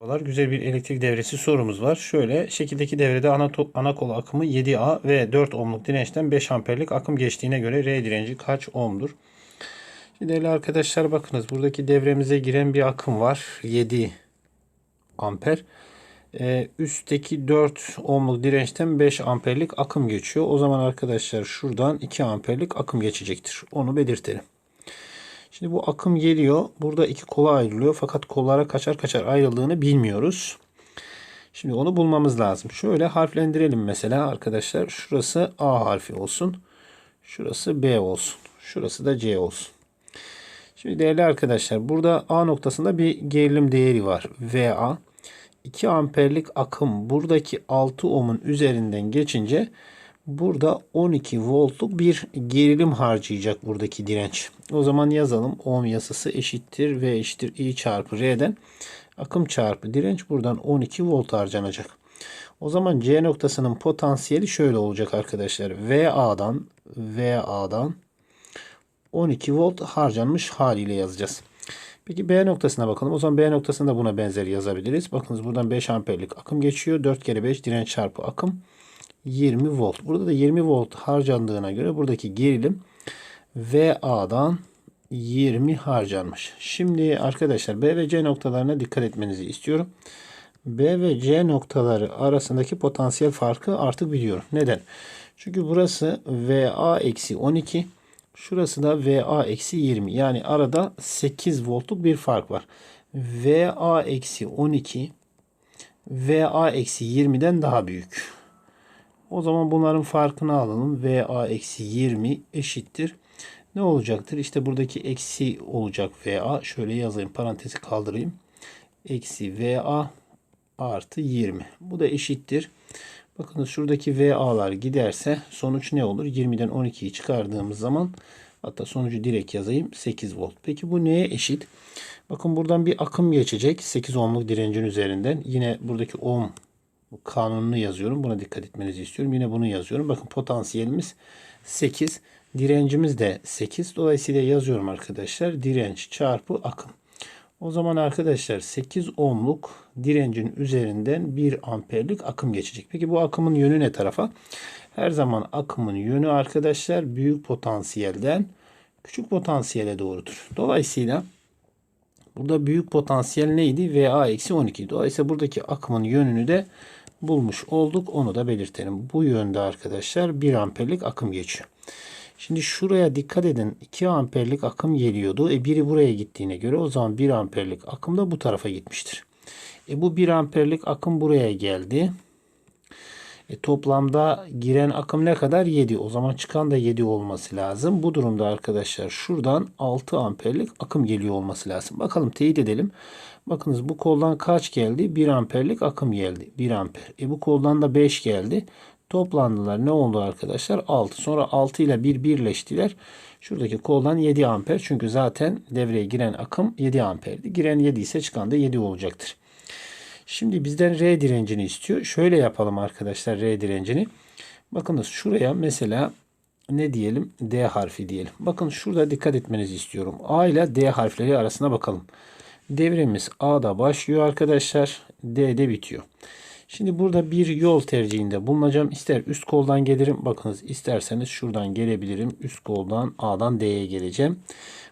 Merhabalar, Güzel bir elektrik devresi sorumuz var. Şöyle şekildeki devrede ana, ana kol akımı 7A ve 4 ohmluk dirençten 5 amperlik akım geçtiğine göre R direnci kaç ohmdur? Şimdi değerli arkadaşlar bakınız buradaki devremize giren bir akım var. 7 amper. Ee, üstteki 4 ohmluk dirençten 5 amperlik akım geçiyor. O zaman arkadaşlar şuradan 2 amperlik akım geçecektir. Onu belirtelim. Şimdi bu akım geliyor. Burada iki kola ayrılıyor. Fakat kollara kaçar kaçar ayrıldığını bilmiyoruz. Şimdi onu bulmamız lazım. Şöyle harflendirelim mesela arkadaşlar. Şurası A harfi olsun. Şurası B olsun. Şurası da C olsun. Şimdi değerli arkadaşlar burada A noktasında bir gerilim değeri var. VA. 2 amperlik akım buradaki 6 ohmun üzerinden geçince burada 12 voltluk bir gerilim harcayacak buradaki direnç. O zaman yazalım. Ohm yasası eşittir V eşittir I çarpı R'den akım çarpı direnç buradan 12 volt harcanacak. O zaman C noktasının potansiyeli şöyle olacak arkadaşlar. VA'dan VA'dan 12 volt harcanmış haliyle yazacağız. Peki B noktasına bakalım. O zaman B noktasında buna benzer yazabiliriz. Bakınız buradan 5 amperlik akım geçiyor. 4 kere 5 direnç çarpı akım 20 volt. Burada da 20 volt harcandığına göre buradaki gerilim VA'dan 20 harcanmış. Şimdi arkadaşlar B ve C noktalarına dikkat etmenizi istiyorum. B ve C noktaları arasındaki potansiyel farkı artık biliyorum. Neden? Çünkü burası VA eksi 12. Şurası da VA eksi 20. Yani arada 8 voltluk bir fark var. VA eksi 12 VA eksi 20'den daha büyük. O zaman bunların farkını alalım. VA eksi 20 eşittir. Ne olacaktır? İşte buradaki eksi olacak VA. Şöyle yazayım. Parantezi kaldırayım. Eksi VA artı 20. Bu da eşittir. Bakınız şuradaki VA'lar giderse sonuç ne olur? 20'den 12'yi çıkardığımız zaman hatta sonucu direkt yazayım 8 volt. Peki bu neye eşit? Bakın buradan bir akım geçecek 8 ohmluk direncin üzerinden. Yine buradaki ohm kanununu yazıyorum. Buna dikkat etmenizi istiyorum. Yine bunu yazıyorum. Bakın potansiyelimiz 8. Direncimiz de 8. Dolayısıyla yazıyorum arkadaşlar. Direnç çarpı akım. O zaman arkadaşlar 8 ohmluk direncin üzerinden 1 amperlik akım geçecek. Peki bu akımın yönü ne tarafa? Her zaman akımın yönü arkadaşlar büyük potansiyelden küçük potansiyele doğrudur. Dolayısıyla burada büyük potansiyel neydi? VA eksi 12. Dolayısıyla buradaki akımın yönünü de bulmuş olduk. Onu da belirtelim. Bu yönde arkadaşlar 1 amperlik akım geçiyor. Şimdi şuraya dikkat edin. 2 amperlik akım geliyordu. E biri buraya gittiğine göre o zaman 1 amperlik akım da bu tarafa gitmiştir. E bu 1 amperlik akım buraya geldi. E toplamda giren akım ne kadar? 7. O zaman çıkan da 7 olması lazım. Bu durumda arkadaşlar şuradan 6 amperlik akım geliyor olması lazım. Bakalım teyit edelim. Bakınız bu koldan kaç geldi? 1 amperlik akım geldi. 1 amper. E bu koldan da 5 geldi. Toplandılar. Ne oldu arkadaşlar? 6. Sonra 6 ile 1 birleştiler. Şuradaki koldan 7 amper. Çünkü zaten devreye giren akım 7 amperdi. Giren 7 ise çıkan da 7 olacaktır. Şimdi bizden R direncini istiyor. Şöyle yapalım arkadaşlar R direncini. Bakınız şuraya mesela ne diyelim? D harfi diyelim. Bakın şurada dikkat etmenizi istiyorum. A ile D harfleri arasına bakalım. Devremiz A'da başlıyor arkadaşlar. D'de bitiyor. Şimdi burada bir yol tercihinde bulunacağım. İster üst koldan gelirim. Bakınız isterseniz şuradan gelebilirim. Üst koldan A'dan D'ye geleceğim.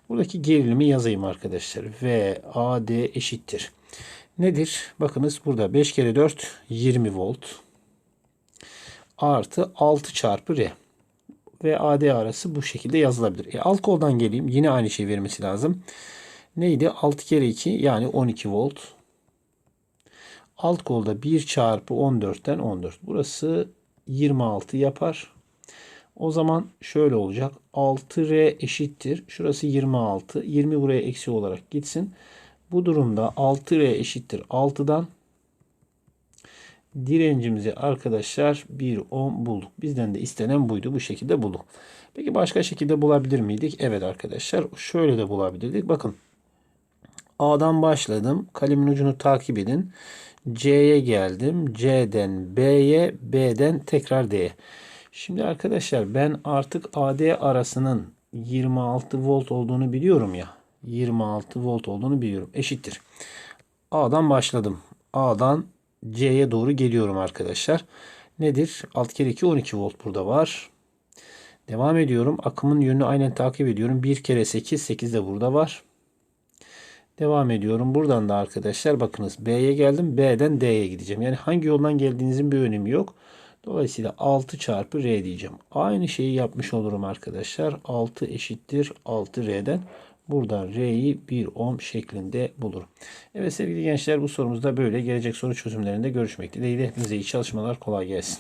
Buradaki gerilimi yazayım arkadaşlar. V A eşittir. Nedir? Bakınız burada 5 kere 4 20 volt. Artı 6 çarpı R. Ve AD arası bu şekilde yazılabilir. E, alt koldan geleyim. Yine aynı şey vermesi lazım. Neydi? 6 kere 2 yani 12 volt. Alt kolda 1 çarpı 14'ten 14. Burası 26 yapar. O zaman şöyle olacak. 6R eşittir. Şurası 26. 20 buraya eksi olarak gitsin. Bu durumda 6R eşittir 6'dan direncimizi arkadaşlar 1 ohm bulduk. Bizden de istenen buydu. Bu şekilde bulduk. Peki başka şekilde bulabilir miydik? Evet arkadaşlar şöyle de bulabilirdik. Bakın A'dan başladım. Kalemin ucunu takip edin. C'ye geldim. C'den B'ye, B'den tekrar D'ye. Şimdi arkadaşlar ben artık AD arasının 26 volt olduğunu biliyorum ya. 26 volt olduğunu biliyorum. Eşittir. A'dan başladım. A'dan C'ye doğru geliyorum arkadaşlar. Nedir? 6 kere 2 12 volt burada var. Devam ediyorum. Akımın yönünü aynen takip ediyorum. 1 kere 8 8 de burada var. Devam ediyorum. Buradan da arkadaşlar bakınız B'ye geldim. B'den D'ye gideceğim. Yani hangi yoldan geldiğinizin bir önemi yok. Dolayısıyla 6 çarpı R diyeceğim. Aynı şeyi yapmış olurum arkadaşlar. 6 eşittir 6 R'den. Buradan R'yi 1 ohm şeklinde bulurum. Evet sevgili gençler bu sorumuzda böyle. Gelecek soru çözümlerinde görüşmek dileğiyle. Hepinize iyi çalışmalar. Kolay gelsin.